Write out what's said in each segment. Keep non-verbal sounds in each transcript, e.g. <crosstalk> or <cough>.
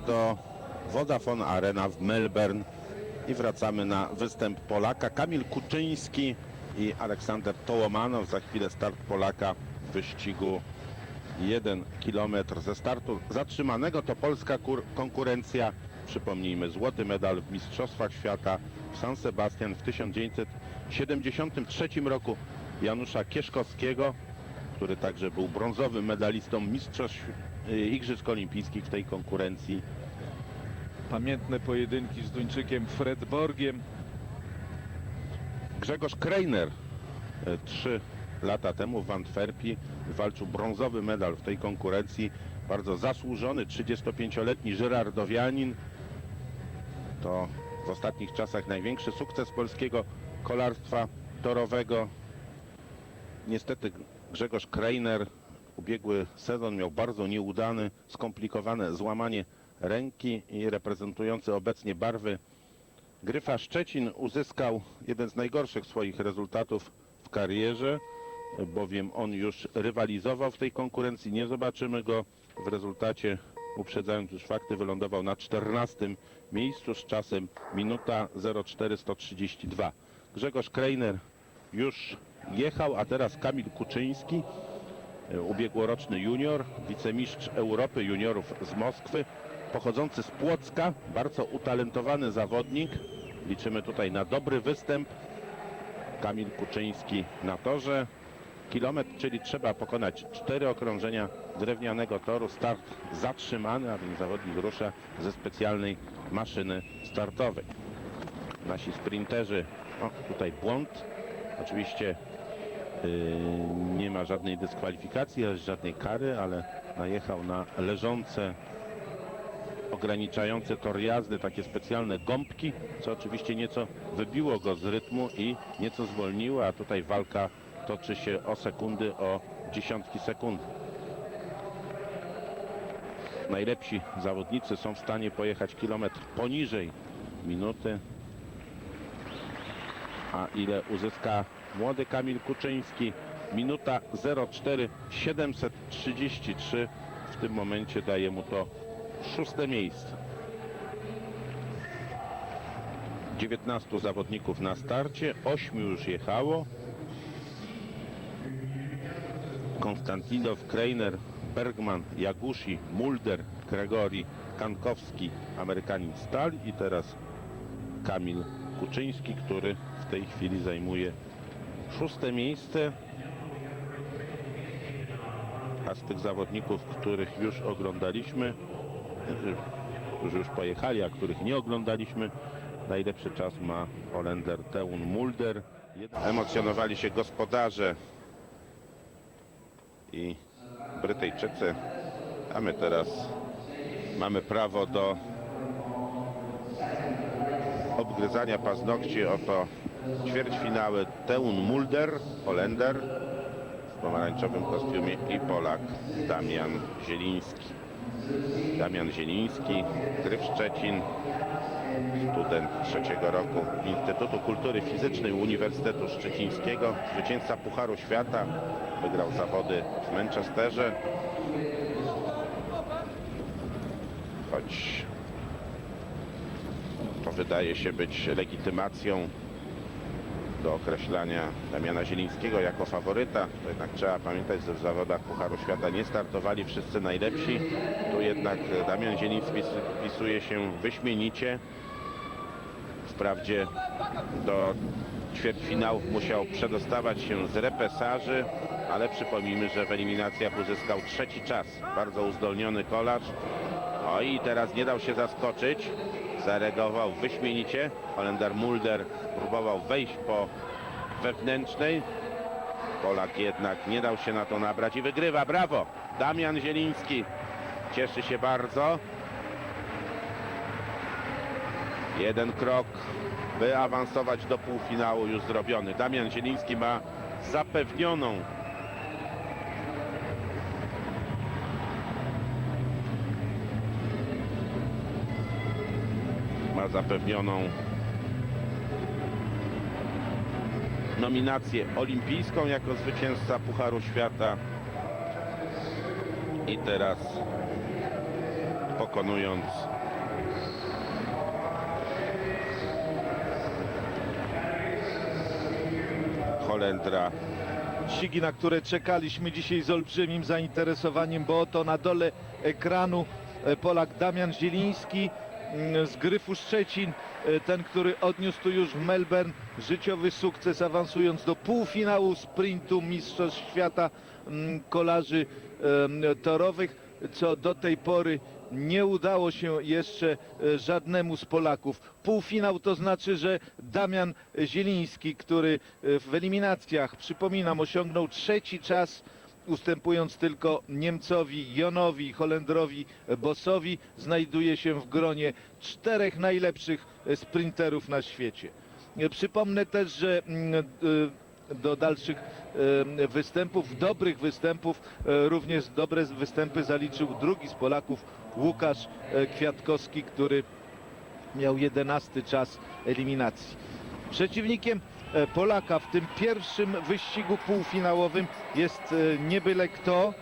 do Vodafone Arena w Melbourne i wracamy na występ Polaka. Kamil Kuczyński i Aleksander Tołomanow. Za chwilę start Polaka w wyścigu 1 km ze startu zatrzymanego. To polska kur- konkurencja. Przypomnijmy, złoty medal w Mistrzostwach Świata w San Sebastian w 1973 roku Janusza Kieszkowskiego, który także był brązowym medalistą Mistrzostw Igrzysk Olimpijskich w tej konkurencji. Pamiętne pojedynki z Duńczykiem Fred Borgiem. Grzegorz Kreiner e, trzy lata temu w Antwerpii walczył brązowy medal w tej konkurencji. Bardzo zasłużony 35-letni żyrardowianin. To w ostatnich czasach największy sukces polskiego kolarstwa torowego. Niestety Grzegorz Kreiner ubiegły sezon miał bardzo nieudany, skomplikowane złamanie ręki i reprezentujący obecnie barwy Gryfa Szczecin uzyskał jeden z najgorszych swoich rezultatów w karierze, bowiem on już rywalizował w tej konkurencji. Nie zobaczymy go w rezultacie, uprzedzając już fakty, wylądował na 14 miejscu z czasem minuta 04132. Grzegorz Kreiner już jechał, a teraz Kamil Kuczyński, ubiegłoroczny junior, wicemistrz Europy juniorów z Moskwy, pochodzący z Płocka, bardzo utalentowany zawodnik. Liczymy tutaj na dobry występ. Kamil Kuczyński na torze. Kilometr, czyli trzeba pokonać cztery okrążenia drewnianego toru. Start zatrzymany, a więc zawodnik rusza ze specjalnej maszyny startowej. Nasi sprinterzy, o tutaj błąd. Oczywiście nie ma żadnej dyskwalifikacji, żadnej kary, ale najechał na leżące ograniczające tor jazdy, takie specjalne gąbki, co oczywiście nieco wybiło go z rytmu i nieco zwolniło, a tutaj walka toczy się o sekundy, o dziesiątki sekund. Najlepsi zawodnicy są w stanie pojechać kilometr poniżej minuty. A ile uzyska młody Kamil Kuczyński? Minuta 04 733. W tym momencie daje mu to szóste miejsce. 19 zawodników na starcie, 8 już jechało. Konstantinow, Kreiner, Bergman, Jagushi, Mulder, Gregori, Kankowski, Amerykanin Stal i teraz Kamil Kuczyński, który w tej chwili zajmuje szóste miejsce. A z tych zawodników, których już oglądaliśmy, którzy już pojechali, a których nie oglądaliśmy, najlepszy czas ma Holender Teun Mulder. Emocjonowali się gospodarze i Brytyjczycy, a my teraz mamy prawo do obgryzania paznokci. Oto ćwierćfinały Teun Mulder, Holender w pomarańczowym kostiumie i Polak Damian Zieliński. Damian Zieliński, Gryf Szczecin, student trzeciego roku Instytutu Kultury Fizycznej Uniwersytetu Szczecińskiego, zwycięzca Pucharu Świata, wygrał zawody w Manchesterze. Choć to wydaje się być legitymacją do określania Damiana Zielińskiego jako faworyta. To jednak trzeba pamiętać, że w zawodach Pucharu Świata nie startowali wszyscy najlepsi. Tu jednak Damian Zieliński wpisuje się wyśmienicie. Wprawdzie do ćwierćfinałów musiał przedostawać się z repesaży, ale przypomnijmy, że w eliminacjach uzyskał trzeci czas. Bardzo uzdolniony kolarz. O i teraz nie dał się zaskoczyć. Zareagował wyśmienicie. Holender Mulder próbował wejść po wewnętrznej. Polak jednak nie dał się na to nabrać i wygrywa. Brawo! Damian Zieliński cieszy się bardzo. Jeden krok, by awansować do półfinału już zrobiony. Damian Zieliński ma zapewnioną zapewnioną nominację olimpijską jako zwycięzca Pucharu Świata. I teraz pokonując Holendra. Sigi, na które czekaliśmy dzisiaj z olbrzymim zainteresowaniem, bo oto na dole ekranu e, Polak Damian Zieliński z Gryfu Szczecin, e, ten, który odniósł tu już w Melbourne życiowy sukces, awansując do półfinału sprintu Mistrzostw Świata mm, kolarzy torowych, co do tej pory nie udało się jeszcze e, żadnemu z Polaków. Półfinał to znaczy, że Damian Zieliński, który e, w eliminacjach, przypominam, osiągnął trzeci czas, ustępując tylko Niemcowi Jonowi, Holendrowi Bossowi, znajduje się w gronie czterech najlepszych sprinterów na świecie. Przypomnę też, że mm, e, do dalszych e, występów, dobrych występów, e, również dobre występy zaliczył drugi z Polaków, Łukasz Kwiatkowski, który miał 11 czas eliminacji. Przeciwnikiem Polaka w tym pierwszym wyścigu półfinałowym jest e, nie byle kto.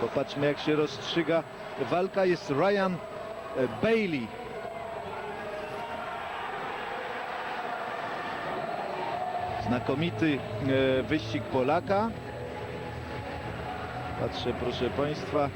Popatrzmy jak się rozstrzyga walka. Jest Ryan e, Bailey. Znakomity e, wyścig Polaka. Patrzę, proszę Państwa.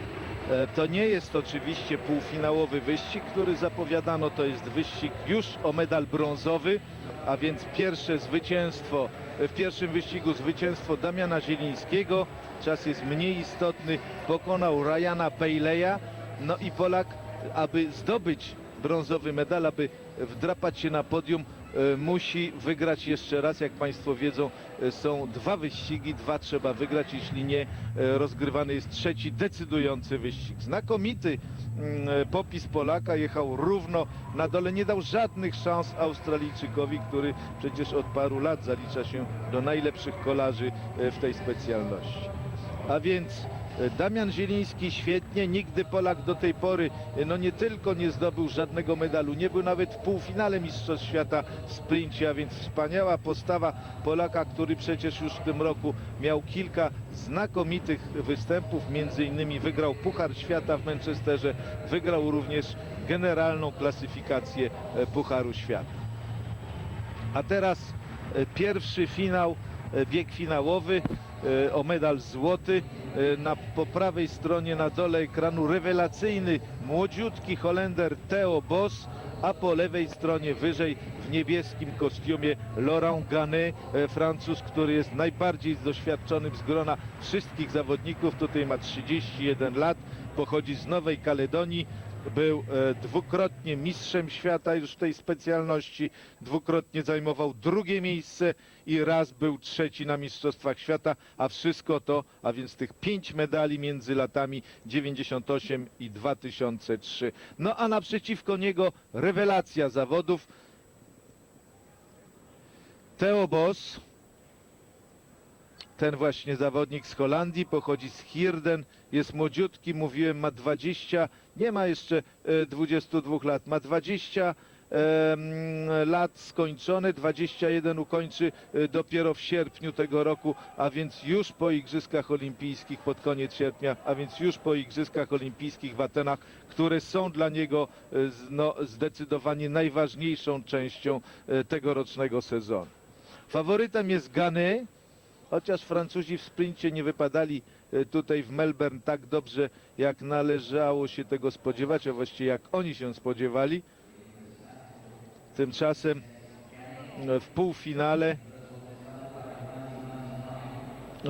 E, To nie jest oczywiście półfinałowy wyścig, który zapowiadano. To jest wyścig już o medal brązowy, a więc pierwsze zwycięstwo w pierwszym wyścigu zwycięstwo Damiana Zielińskiego. Czas jest mniej istotny. Pokonał Ryana Baileya. No i Polak, aby zdobyć brązowy medal, aby wdrapać się na podium, e, musi wygrać jeszcze raz. Jak Państwo wiedzą, e, są dwa wyścigi, dwa trzeba wygrać, jeśli nie, e, rozgrywany jest trzeci, decydujący wyścig. Znakomity mm, e, popis Polaka, jechał równo na dole, nie dał żadnych szans Australijczykowi, który przecież od paru lat zalicza się do najlepszych kolarzy e, w tej specjalności. A więc e, Damian Zieliński świetnie, nigdy Polak do tej pory e, no nie tylko nie zdobył żadnego medalu, nie był nawet w półfinale Mistrzostw Świata w sprincie, a więc wspaniała postawa Polaka, który przecież już w tym roku miał kilka znakomitych występów, między innymi wygrał Puchar Świata w Manchesterze, wygrał również generalną klasyfikację e, Pucharu Świata. A teraz e, pierwszy finał, bieg finałowy e, o medal złoty. E, Na po prawej stronie na dole ekranu rewelacyjny młodziutki Holender Theo Boss, a po lewej stronie wyżej w niebieskim kostiumie Laurent Ganet, e, Francuz, który jest najbardziej doświadczonym z grona wszystkich zawodników. Tutaj ma 31 lat, pochodzi z Nowej Kaledonii. Był e, dwukrotnie mistrzem świata już w tej specjalności, dwukrotnie zajmował drugie miejsce i raz był trzeci na Mistrzostwach Świata, a wszystko to, a więc tych pięć medali między latami 98 i 2003. No a naprzeciwko niego rewelacja zawodów. Theo Bos, ten właśnie zawodnik z Holandii, pochodzi z Hirden, jest młodziutki, mówiłem, ma 20, nie ma jeszcze e, 22 lat, ma 20 em, lat skończone, 21 ukończy e, dopiero w sierpniu tego roku, a więc już po Igrzyskach Olimpijskich pod koniec sierpnia, a więc już po Igrzyskach Olimpijskich w Atenach, które są dla niego e, no, zdecydowanie najważniejszą częścią e, tegorocznego sezonu. Faworytem jest Gany, chociaż Francuzi w sprincie nie wypadali e, tutaj w Melbourne tak dobrze, jak należało się tego spodziewać, a właściwie jak oni się spodziewali. Tymczasem e, w półfinale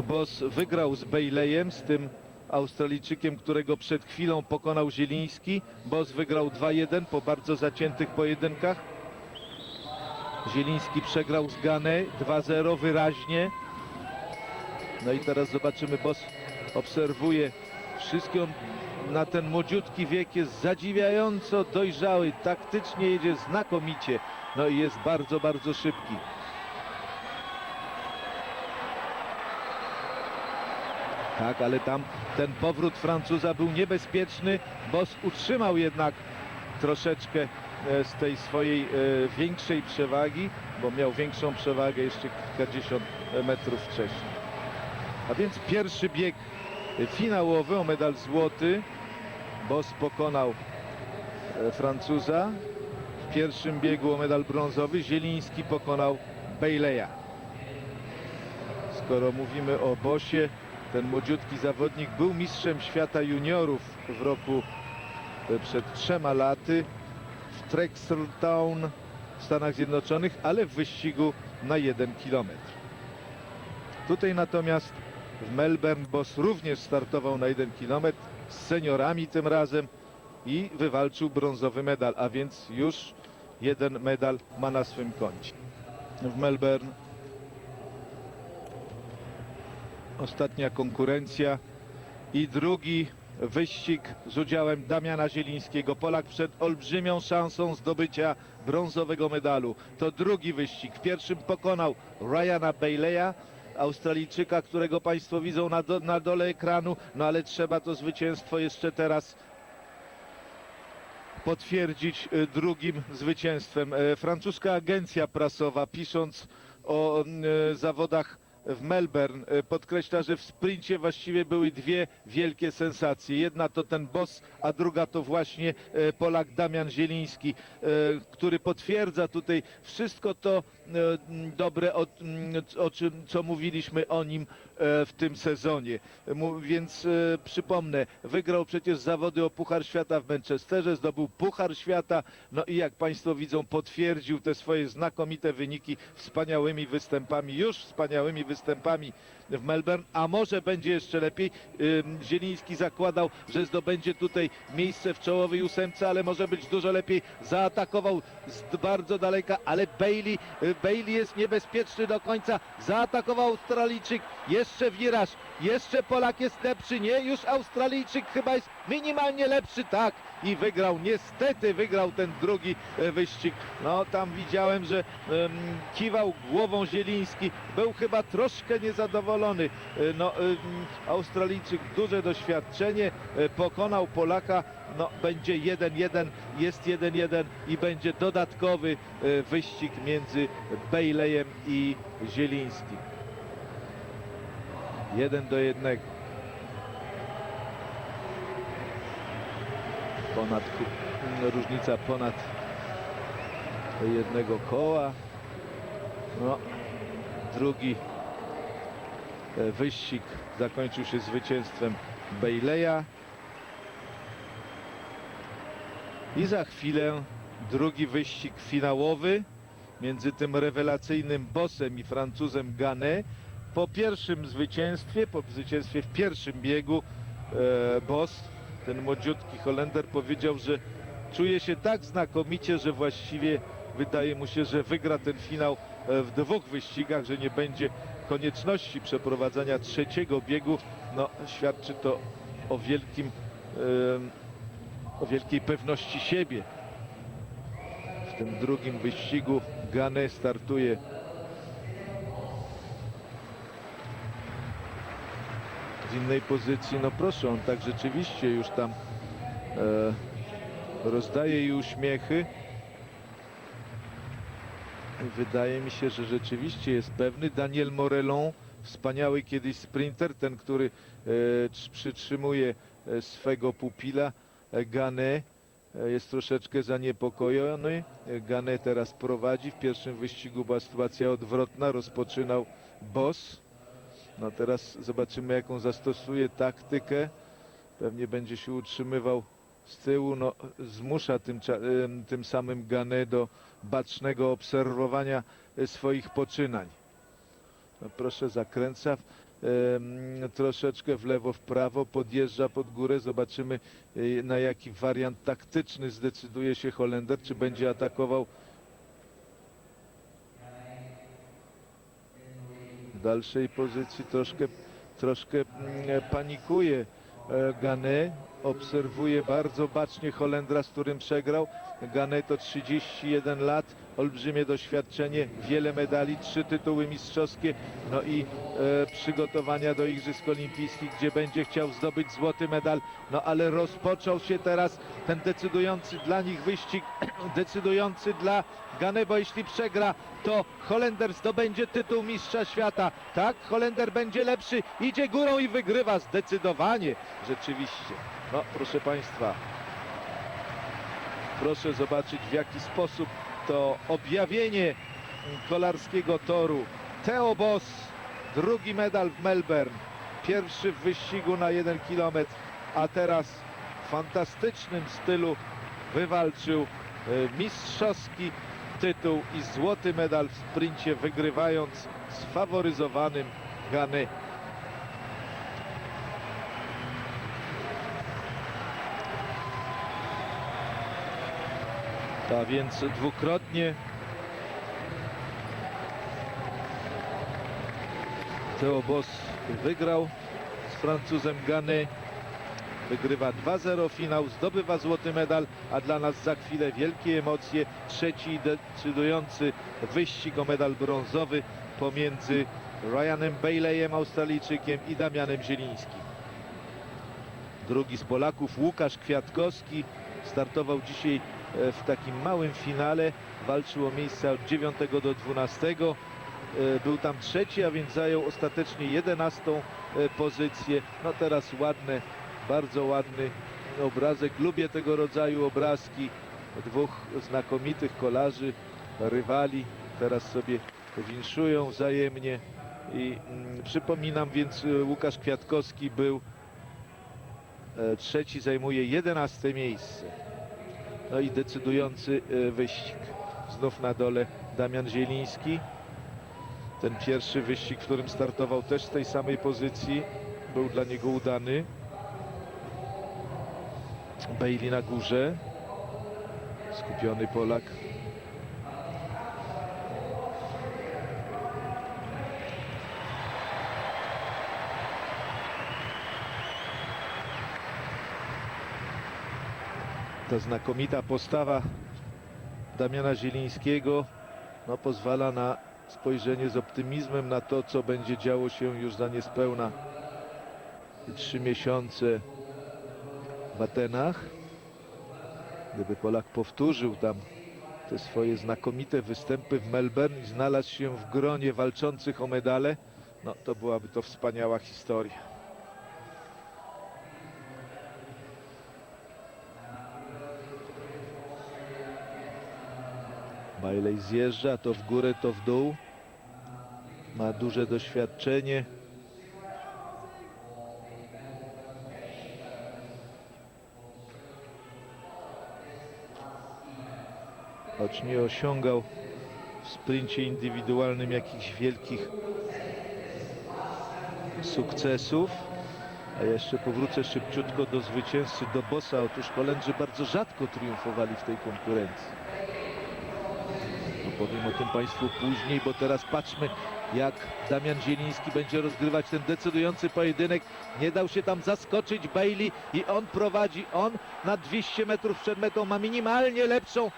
Boss wygrał z Baileyem, z tym Australijczykiem, którego przed chwilą pokonał Zieliński. Boss wygrał 2-1 po bardzo zaciętych pojedynkach. Zieliński przegrał z Gane 2-0 wyraźnie. No i teraz zobaczymy, Boss obserwuje wszystko na ten młodziutki wiek jest zadziwiająco dojrzały, taktycznie jedzie znakomicie, no i jest bardzo, bardzo szybki. Tak, ale tam ten powrót Francuza był niebezpieczny, Boss utrzymał jednak troszeczkę e, z tej swojej e, większej przewagi, bo miał większą przewagę jeszcze kilkadziesiąt metrów wcześniej. A więc pierwszy bieg finałowy o medal złoty. Boss pokonał e, Francuza. W pierwszym biegu o medal brązowy Zieliński pokonał Bejleja. Skoro mówimy o Bosie, ten młodziutki zawodnik był mistrzem świata juniorów w roku e, przed trzema laty w Trexlertown w Stanach Zjednoczonych, ale w wyścigu na jeden kilometr. Tutaj natomiast w Melbourne Boss również startował na jeden kilometr z seniorami tym razem i wywalczył brązowy medal, a więc już jeden medal ma na swym koncie. W Melbourne ostatnia konkurencja i drugi wyścig z udziałem Damiana Zielińskiego. Polak przed olbrzymią szansą zdobycia brązowego medalu. To drugi wyścig. W pierwszym pokonał Ryana Bayleya, Australijczyka, którego Państwo widzą na, do, na dole ekranu, no ale trzeba to zwycięstwo jeszcze teraz potwierdzić y, drugim zwycięstwem. E, Francuska agencja prasowa pisząc o y, zawodach w Melbourne e, podkreśla, że w sprincie właściwie były dwie wielkie sensacje. Jedna to ten boss, a druga to właśnie e, Polak Damian Zieliński, e, który potwierdza tutaj wszystko to e, dobre, o, o czym, co mówiliśmy o nim e, w tym sezonie. Więc e, przypomnę, wygrał przecież zawody o Puchar Świata w Manchesterze, zdobył Puchar Świata, no i jak Państwo widzą, potwierdził te swoje znakomite wyniki wspaniałymi występami, już wspaniałymi występami w Melbourne, a może będzie jeszcze lepiej. Zieliński zakładał, że zdobędzie tutaj miejsce w czołowej ósemce, ale może być dużo lepiej. Zaatakował z bardzo daleka, ale Bailey, y, Bailey jest niebezpieczny do końca. Zaatakował Australijczyk, jeszcze wiraż, jeszcze Polak jest lepszy, nie? Już Australijczyk chyba jest minimalnie lepszy, tak. I wygrał, niestety wygrał ten drugi e, wyścig. No tam widziałem, że em, kiwał głową Zieliński, był chyba troszkę niezadowolony. E, No em, Australijczyk duże doświadczenie, e, pokonał Polaka, no będzie 1-1, jest 1-1 i będzie dodatkowy wyścig między Baileyem i Zielińskim. 1 do 1. Ponad różnica ponad jednego koła. No, drugi e, wyścig zakończył się zwycięstwem Bejleja. I za chwilę drugi wyścig finałowy między tym rewelacyjnym bossem i Francuzem Gane. Po pierwszym zwycięstwie, po zwycięstwie w pierwszym biegu e, boss, ten młodziutki Holender powiedział, że czuje się tak znakomicie, że właściwie wydaje mu się, że wygra ten finał e, w dwóch wyścigach, że nie będzie konieczności przeprowadzania trzeciego biegu. No, świadczy to o wielkim o wielkiej pewności siebie. W tym drugim wyścigu Gane startuje z innej pozycji. No proszę, on tak rzeczywiście już tam e, rozdaje i uśmiechy. Wydaje mi się, że rzeczywiście jest pewny. Daniel Morelon, wspaniały kiedyś sprinter, ten, który e, trz- przytrzymuje e, swego pupila e, Gane e, jest troszeczkę zaniepokojony. Gane teraz prowadzi. W pierwszym wyścigu była sytuacja odwrotna. Rozpoczynał Boss. No teraz zobaczymy jaką zastosuje taktykę. Pewnie będzie się utrzymywał z tyłu. No, zmusza tym, tym samym Gane do bacznego obserwowania e, swoich poczynań. No, proszę zakręca troszeczkę w lewo, w prawo, podjeżdża pod górę. Zobaczymy e, na jaki wariant taktyczny zdecyduje się Holender, czy będzie atakował dalszej pozycji troszkę, troszkę mm, panikuje e, Gane obserwuje bardzo bacznie Holendra, z którym przegrał. Gane to 31 lat, olbrzymie doświadczenie, wiele medali, trzy tytuły mistrzowskie, no i e, przygotowania do Igrzysk Olimpijskich, gdzie będzie chciał zdobyć złoty medal. No ale rozpoczął się teraz ten decydujący dla nich wyścig, <clears throat> decydujący dla Gane, bo jeśli przegra, to Holender zdobędzie tytuł mistrza świata. Tak, Holender będzie lepszy, idzie górą i wygrywa zdecydowanie. Rzeczywiście. No, proszę Państwa, proszę zobaczyć w jaki sposób to objawienie kolarskiego toru. Theo Boss, drugi medal w Melbourne, pierwszy w wyścigu na jeden kilometr, a teraz w fantastycznym stylu wywalczył e, mistrzowski tytuł i złoty medal w sprincie, wygrywając z faworyzowanym Gany. A więc dwukrotnie Theo Boss wygrał z Francuzem Gany. Wygrywa 2-0 finał, zdobywa złoty medal, a dla nas za chwilę wielkie emocje. Trzeci decydujący wyścig o medal brązowy pomiędzy Ryanem Baileyem, Australijczykiem i Damianem Zielińskim. Drugi z Polaków, Łukasz Kwiatkowski, startował dzisiaj w takim małym finale. Walczył o miejsca od 9 do 12. E, Był tam trzeci, a więc zajął ostatecznie 11 e, pozycję. No teraz ładne, bardzo ładny obrazek. Lubię tego rodzaju obrazki dwóch znakomitych kolarzy, rywali. Teraz sobie winszują wzajemnie. I mm, przypominam więc e, Łukasz Kwiatkowski był e, trzeci, zajmuje 11 miejsce. No i decydujący e, wyścig. Znów na dole Damian Zieliński. Ten pierwszy wyścig, w którym startował też z tej samej pozycji, był dla niego udany. Bailey na górze. Skupiony Polak. Ta znakomita postawa Damiana Zielińskiego no, pozwala na spojrzenie z optymizmem na to, co będzie działo się już za niespełna trzy miesiące w Atenach. Gdyby Polak powtórzył tam te swoje znakomite występy w Melbourne i znalazł się w gronie walczących o medale, no to byłaby to wspaniała historia. Bailey zjeżdża to w górę, to w dół. Ma duże doświadczenie. Choć nie osiągał w sprincie indywidualnym jakichś wielkich sukcesów. A jeszcze powrócę szybciutko do zwycięzcy, do Bossa. Otóż Holendrzy bardzo rzadko triumfowali w tej konkurencji. Opowiem o tym Państwu później, bo teraz patrzmy jak Damian Zieliński będzie rozgrywać ten decydujący pojedynek. Nie dał się tam zaskoczyć Bailey i on prowadzi. On na 200 metrów przed metą ma minimalnie lepszą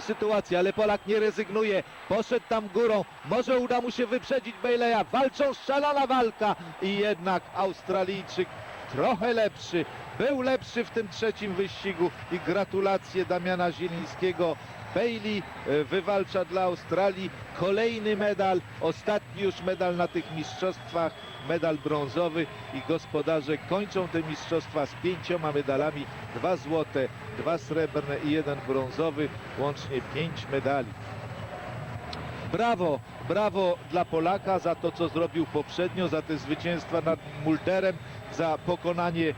sytuację, ale Polak nie rezygnuje. Poszedł tam górą. Może uda mu się wyprzedzić Baileya. Walczą, szalona walka i jednak Australijczyk trochę lepszy. Był lepszy w tym trzecim wyścigu i gratulacje Damiana Zielińskiego. Bailey e, wywalcza dla Australii kolejny medal, ostatni już medal na tych mistrzostwach, medal brązowy i gospodarze kończą te mistrzostwa z pięcioma medalami, dwa złote, dwa srebrne i jeden brązowy, łącznie pięć medali. Brawo, brawo dla Polaka za to, co zrobił poprzednio, za te zwycięstwa nad Mulderem, za pokonanie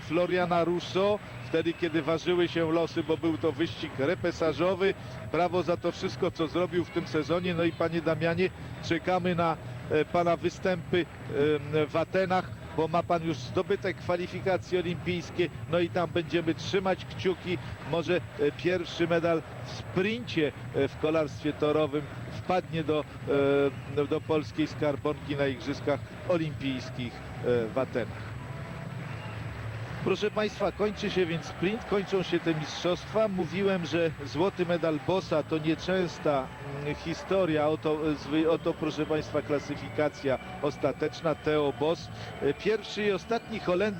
Floriana Russo, wtedy kiedy ważyły się losy, bo był to wyścig repesażowy. Brawo za to wszystko, co zrobił w tym sezonie. No i panie Damianie, czekamy na e, pana występy w Atenach, bo ma pan już zdobyte kwalifikacje olimpijskie, no i tam będziemy trzymać kciuki. Może e, pierwszy medal w sprincie e, w kolarstwie torowym wpadnie do, do polskiej skarbonki na Igrzyskach Olimpijskich w Atenach. Proszę Państwa, kończy się więc sprint, kończą się te mistrzostwa. Mówiłem, że złoty medal Bossa to nieczęsta mm, historia. Oto, oto proszę Państwa, klasyfikacja ostateczna. Theo Boss, e, pierwszy i ostatni Holender.